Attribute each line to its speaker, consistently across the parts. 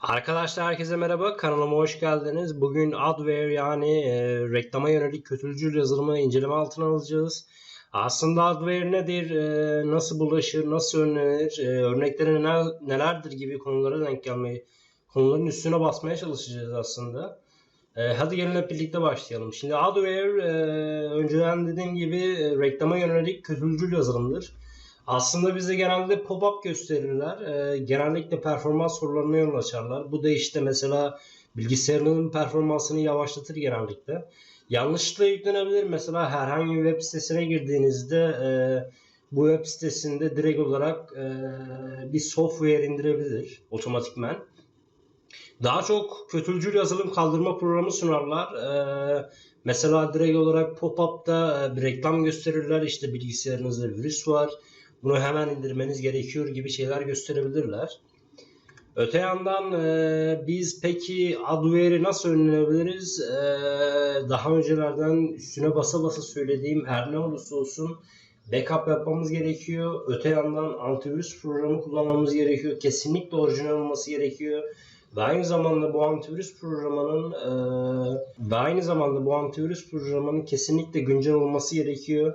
Speaker 1: Arkadaşlar herkese merhaba. Kanalıma hoş geldiniz. Bugün adware yani e, reklama yönelik kötülücül yazılımı inceleme altına alacağız. Aslında adware nedir, e, nasıl bulaşır, nasıl önlenir, e, örnekleri neler, nelerdir gibi konulara denk gelmeyi, konuların üstüne basmaya çalışacağız aslında. E, hadi gelin hep birlikte başlayalım. Şimdi adware e, önceden dediğim gibi e, reklama yönelik kötülücül yazılımdır. Aslında bize genelde pop-up gösterirler. Ee, genellikle performans sorularına yol açarlar. Bu da işte mesela bilgisayarının performansını yavaşlatır genellikle. Yanlışlıkla yüklenebilir. Mesela herhangi bir web sitesine girdiğinizde e, bu web sitesinde direkt olarak e, bir software indirebilir otomatikmen. Daha çok kötülcül yazılım kaldırma programı sunarlar. Ee, mesela direkt olarak pop-up'ta e, bir reklam gösterirler. İşte bilgisayarınızda virüs var. Bunu hemen indirmeniz gerekiyor gibi şeyler gösterebilirler. Öte yandan e, biz peki adware'i nasıl önlenebiliriz? E, daha öncelerden üstüne basa basa söylediğim her ne olursa olsun backup yapmamız gerekiyor. Öte yandan antivirüs programı kullanmamız gerekiyor. Kesinlikle orijinal olması gerekiyor. Ve aynı zamanda bu antivirüs programının e, ve aynı zamanda bu antivirüs programının kesinlikle güncel olması gerekiyor.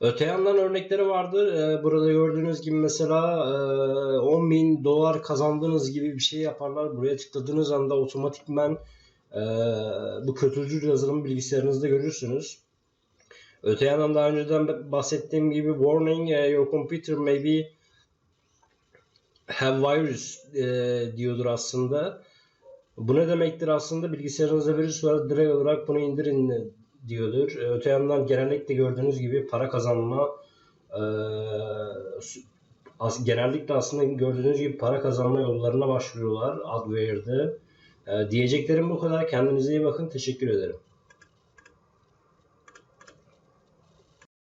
Speaker 1: Öte yandan örnekleri vardır. Ee, burada gördüğünüz gibi mesela e, 10 bin dolar kazandığınız gibi bir şey yaparlar. Buraya tıkladığınız anda otomatikmen e, bu kötücül yazılım bilgisayarınızda görürsünüz. Öte yandan daha önceden bahsettiğim gibi warning e, your computer may be have virus e, diyordur aslında. Bu ne demektir aslında? Bilgisayarınızda virüs var. Direkt olarak bunu indirin diyordur. E, öte yandan genellikle gördüğünüz gibi para kazanma e, genellikle aslında gördüğünüz gibi para kazanma yollarına başvuruyorlar Adware'de. E, diyeceklerim bu kadar. Kendinize iyi bakın. Teşekkür ederim.